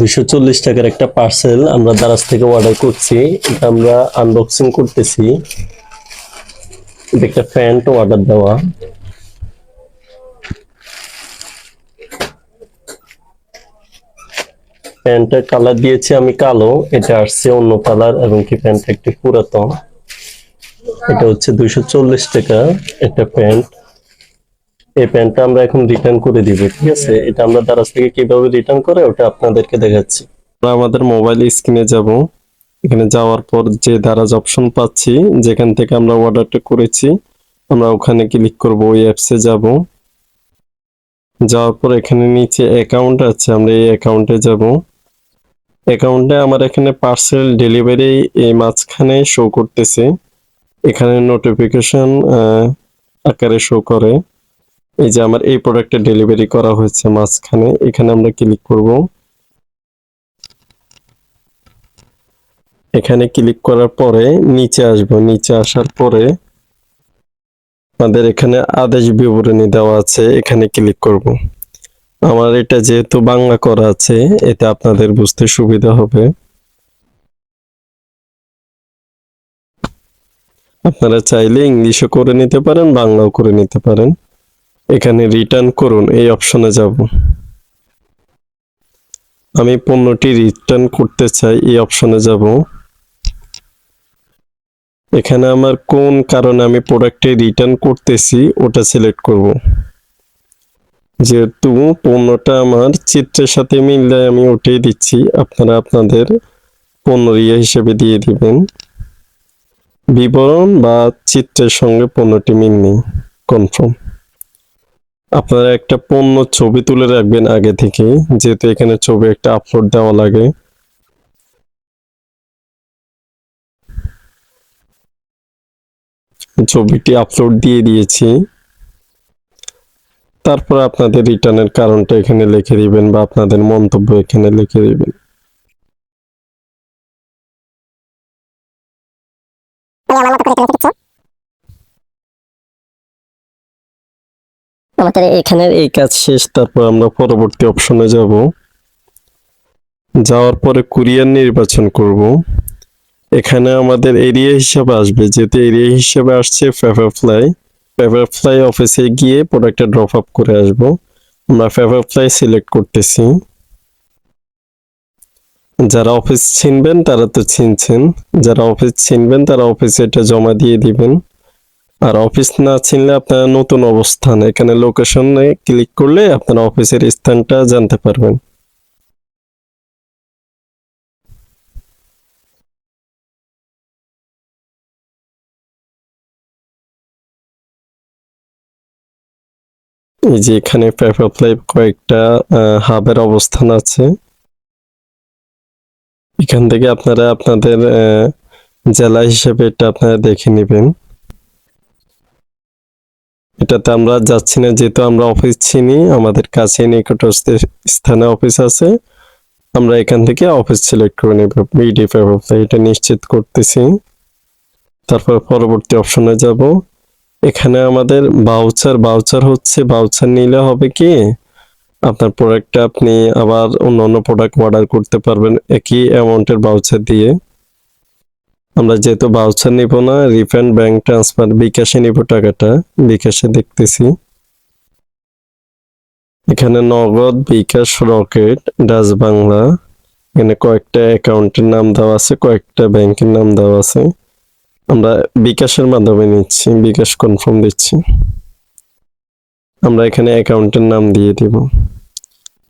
দুশো চল্লিশ টাকার একটা পার্সেল আমরা দারাজ থেকে অর্ডার করছি। এটা আমরা আনবক্সিং করতেছি। একটা প্যান্ট অর্ডার দেওয়া। প্যান্টের কালার দিয়েছি আমি কালো, এটা আসছে অন্য কালার এবং কি প্যান্টটা একটু পুরাতন। এটা হচ্ছে চল্লিশ টাকা একটা প্যান্ট এই প্যান্টটা আমরা এখন রিটার্ন করে দিব, ঠিক আছে? এটা আমরা দারাজ থেকে কীভাবে রিটার্ন করে ওটা আপনাদেরকে দেখাচ্ছি। আমরা আমাদের মোবাইল স্ক্রিনে যাব। এখানে যাওয়ার পর যে দারাজ অপশন পাচ্ছি, যেখান থেকে আমরা অর্ডারটা করেছি, আমরা ওখানে ক্লিক করব, ওই অ্যাপসে যাব। যাওয়ার পর এখানে নিচে অ্যাকাউন্ট আছে, আমরা এই অ্যাকাউন্টে যাব। অ্যাকাউন্টে আমার এখানে পার্সেল ডেলিভারি এই মাঝখানে শো করতেছে। এখানে নোটিফিকেশন আকারে শো করে। এই যে আমার এই প্রোডাক্টটা ডেলিভারি করা হয়েছে মাঝখানে, এখানে আমরা ক্লিক করব। এখানে ক্লিক করার পরে নিচে আসব। নিচে আসার পরে আমাদের এখানে আদেশ বিবরণী দেওয়া আছে, এখানে ক্লিক করব। আমার এটা যেহেতু বাংলা করা আছে, এতে আপনাদের বুঝতে সুবিধা হবে। আপনারা চাইলে ইংলিশও করে নিতে পারেন, বাংলাও করে নিতে পারেন। এখানে রিটার্ন করুন, এই অপশনে যাব। আমি পণ্যটি রিটার্ন করতে চাই, এই অপশনে যাব। এখানে আমার কোন কারণে আমি প্রোডাক্টটি রিটার্ন করতেছি, ওটা সিলেক্ট করব। যেহেতু পণ্যটা আমার চিত্রের সাথে মিললে আমি ওটাই দিচ্ছি, আপনারা আপনাদের পণ্য ইয়ে হিসেবে দিয়ে দিবেন। বিবরণ বা চিত্রের সঙ্গে পণ্যটি মিল নেই কনফার্ম আপনারা একটা পণ্য ছবি তুলে রাখবেন আগে থেকে যেহেতু এখানে ছবি একটা আপলোড দেওয়া লাগে। ছবিটি আপলোড দিয়ে দিয়েছি। তারপর আপনাদের রিটার্নের কারণটা এখানে লিখে দিবেন বা আপনাদের মন্তব্য এখানে লিখে দিবেন। আমাদের এখানের এই কাজ শেষ, তারপর আমরা পরবর্তী অপশনে যাব। যাওয়ার পরে কুরিয়ার নির্বাচন করব। এখানে আমাদের এরিয়া হিসাবে আসবে। যেহেতু এরিয়া হিসাবে আসছে ফেভারফ্লাই ফেভারফ্লাই অফিসে গিয়ে প্রোডাক্টটা ড্রপ আপ করে আসব। আমরা ফেভারফ্লাই সিলেক্ট করতেছি। যারা অফিস চিনবেন তারা তো চিনছেন। যারা অফিস চিনবেন তারা অফিসে এটা জমা দিয়ে দিবেন। আর অফিস না চিনলে আপনারা নতুন অবস্থান, এখানে লোকেশনে ক্লিক করলে আপনারা অফিসের স্থানটা জানতে পারবেন। এই যে এখানে পেপারফ্লাই কয়েকটা হাবের অবস্থান আছে। এখান থেকে আপনারা আপনাদের জেলা হিসেবে এটা আপনারা দেখে নেবেন। এটাতে আমরা যাচ্ছি না, যেহেতু আমরা অফিস চিনি আমাদের কাছে নিকটস্থ স্থানে অফিস আছে। আমরা এখান থেকে অফিস সিলেক্ট করে নেব পেপারফ্লাই এটা নিশ্চিত করতেছি। তারপর পরবর্তী অপশনে যাব। এখানে আমাদের বাউচার বাউচার হচ্ছে বাউচার নিলে হবে কি, আপনার প্রোডাক্টটা আপনি আবার অন্য অন্য প্রোডাক্ট অর্ডার করতে পারবেন একই অ্যামাউন্টের বাউচার দিয়ে। আমরা যেহেতু বাউচার নিব না রিফান্ড ব্যাংক ট্রান্সফার বিকাশে নিব টাকাটা, বিকাশে দেখতেছি। এখানে নগদ বিকাশ রকেট, ডাচ বাংলা, এখানে কয়েকটা অ্যাকাউন্টের নাম দেওয়া আছে, কয়েকটা ব্যাংকের নাম দেওয়া আছে। আমরা বিকাশের মাধ্যমে নিচ্ছি, বিকাশ কনফার্ম দিচ্ছি। আমরা এখানে অ্যাকাউন্টের নাম দিয়ে দিব।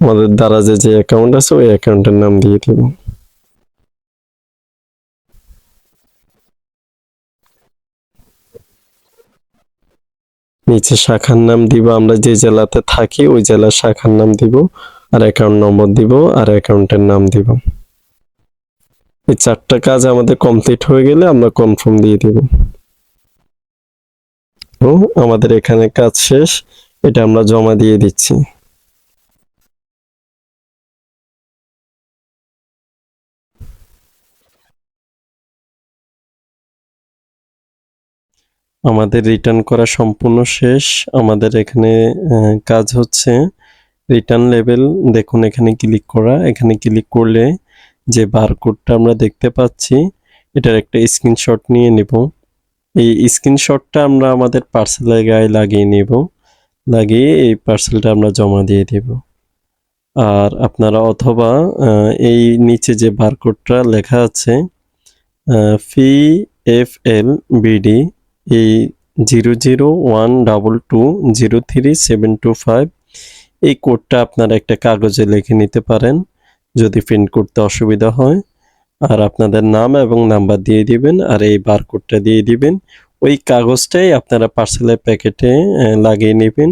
আমাদের দারাজে যে অ্যাকাউন্ট আছে, ওই অ্যাকাউন্টের নাম দিয়ে দিব। নিচে শাখার নাম দিব, আমরা যে জেলাতে থাকি ওই জেলার শাখার নাম দিব, আর অ্যাকাউন্ট নম্বর দিব, আর অ্যাকাউন্টের নাম দিব। এই চারটা কাজ আমাদের কমপ্লিট হয়ে গেলে আমরা কনফার্ম দিয়ে দিব। তো আমাদের এখানে কাজ শেষ, এটা আমরা জমা দিয়ে দিচ্ছি। আমাদের রিটার্ন করা সম্পূর্ণ শেষ। আমাদের এখানে কাজ হচ্ছে রিটার্ন লেভেল দেখুন এখানে ক্লিক করা। এখানে ক্লিক করলে যে বারকোডটা আমরা দেখতে পাচ্ছি, এটার একটা স্ক্রিনশট নিয়ে নেব। এই স্ক্রিনশটটা আমরা আমাদের পার্সেলের গায়ে লাগিয়ে নেব। লাগিয়ে এই পার্সেলটা আমরা জমা দিয়ে দেব। আর আপনারা অথবা এই নিচে যে বারকোডটা লেখা আছে ফি এফ এল বিডি এই zero zero one double two zero three seven two five, এই কোডটা আপনারা একটা কাগজে লিখে নিতে পারেন, যদি প্রিন্ট করতে অসুবিধা হয়। আর আপনাদের নাম এবং নাম্বার দিয়ে দিবেন, আর এই বারকোডটা দিয়ে দিবেন। ওই কাগজটাই আপনারা পার্সেলের প্যাকেটে লাগিয়ে নেবেন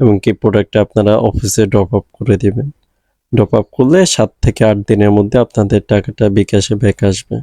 এবং কি প্রোডাক্টটা আপনারা অফিসে ড্রপ আপ করে দিবেন। ড্রপ আপ করলে সাত থেকে আট দিনের মধ্যে আপনাদের টাকাটা বিকাশে ব্যাক আসবে।